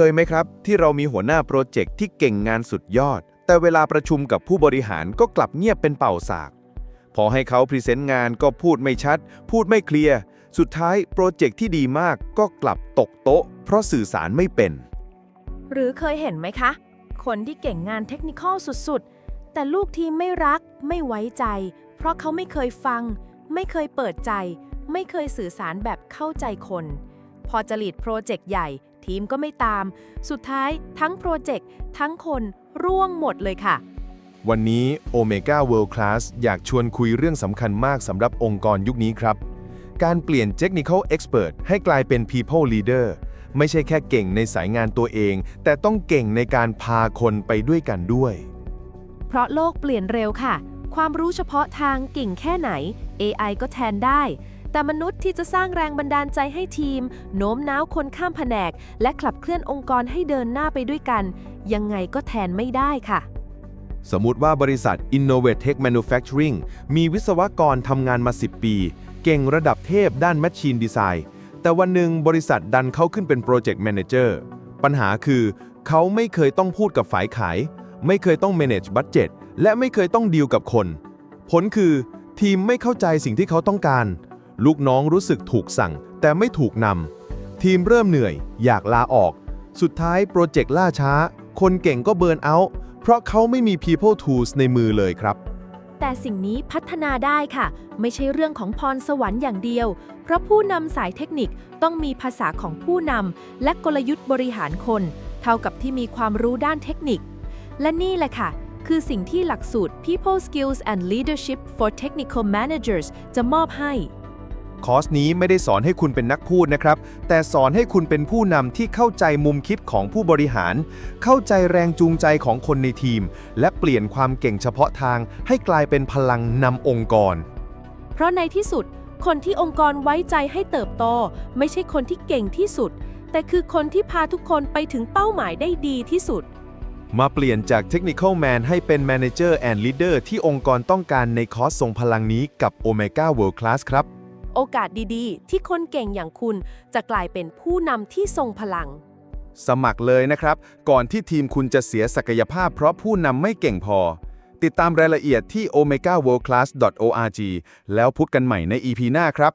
เคยไหมครับ ที่เรามีหัวหน้าโปรเจกต์ที่เก่งงานสุดยอด แต่เวลาประชุมกับผู้บริหารก็กลับเงียบเป็นเป่าสาก พอให้เขาพรีเซนต์งานก็พูดไม่ชัด พูดไม่เคลียร์ สุดท้ายโปรเจกต์ที่ดีมากก็กลับตกโต๊ะ เพราะสื่อสารไม่เป็น หรือเคยเห็นไหมคะ คนที่เก่งงานเทคนิคอลสุดๆ แต่ลูกทีมไม่รัก ไม่ไว้ใจ เพราะเขาไม่เคยฟัง ไม่เคยเปิดใจ ไม่เคยสื่อสารแบบเข้าใจคน พอจะลีดโปรเจกต์ใหญ่ ทีมก็ไม่ตาม สุดท้ายทั้งโปรเจกต์ทั้งคนร่วงหมดเลยค่ะ วันนี้ Omega World Class อยากชวนคุยเรื่องสำคัญมากสำหรับองค์กรยุคนี้ครับ การเปลี่ยน Technical Expert ให้กลายเป็น People Leader ไม่ใช่แค่เก่งในสายงานตัวเอง แต่ต้องเก่งในการพาคนไปด้วยกันด้วย เพราะโลกเปลี่ยนเร็วค่ะ ความรู้เฉพาะทางเก่งแค่ไหน AI ก็แทนได้ แต่มนุษย์ที่จะสร้างแรงบันดาลใจให้ทีม โน้มน้าวคนข้ามแผนก และขับเคลื่อนองค์กรให้เดินหน้าไปด้วยกัน ยังไงก็แทนไม่ได้ค่ะ สมมติว่าบริษัท Innovatech Manufacturing มีวิศวกรทำงานมา 10 ปี เก่งระดับเทพด้าน Machine Design แต่วันหนึ่งบริษัทดันเขาขึ้นเป็น Project Manager ปัญหาคือ เขาไม่เคยต้องพูดกับฝ่ายขาย ไม่เคยต้อง manage budget และไม่เคยต้องดีลกับคน ผลคือ ทีมไม่เข้าใจสิ่งที่เขาต้องการ ลูกน้องรู้สึกถูกสั่ง แต่ไม่ถูกนำ ทีมเริ่มเหนื่อย อยากลาออก สุดท้ายโปรเจกต์ล่าช้า คนเก่งก็เบิร์นเอาท์เพราะเขาไม่มี people tools ในมือเลยครับ แต่สิ่งนี้พัฒนาได้ค่ะ ไม่ใช่เรื่องของพรสวรรค์อย่างเดียว เพราะผู้นำสายเทคนิคต้องมีภาษาของผู้นำและกลยุทธ์บริหารคน เท่ากับที่มีความรู้ด้านเทคนิค และนี่แหละค่ะคือสิ่งที่หลักสูตร People Skills and Leadership for Technical Managers จะมอบให้ คอร์สนี้ไม่ได้สอนให้คุณเป็นนักพูดนะครับ แต่สอนให้คุณเป็นผู้นำที่เข้าใจมุมคิดของผู้บริหาร เข้าใจแรงจูงใจของคนในทีม และเปลี่ยนความเก่งเฉพาะทางให้กลายเป็นพลังนำองค์กร เพราะในที่สุด คนที่องค์กรไว้ใจให้เติบโต ไม่ใช่คนที่เก่งที่สุด แต่คือคนที่พาทุกคนไปถึงเป้าหมายได้ดีที่สุดมาเปลี่ยนจาก Technical Man ให้เป็น Manager and Leader ที่องค์กรต้องการในคอร์สทรงพลังนี้กับ Omega World Class ครับ โอกาสดีๆ ที่คนเก่งอย่างคุณจะกลายเป็นผู้นำที่ทรงพลัง สมัครเลยนะครับ ก่อนที่ทีมคุณจะเสียศักยภาพเพราะผู้นำไม่เก่งพอ ติดตามรายละเอียดที่ omegaworldclass.org แล้วพุดกันใหม่ใน EP หน้าครับ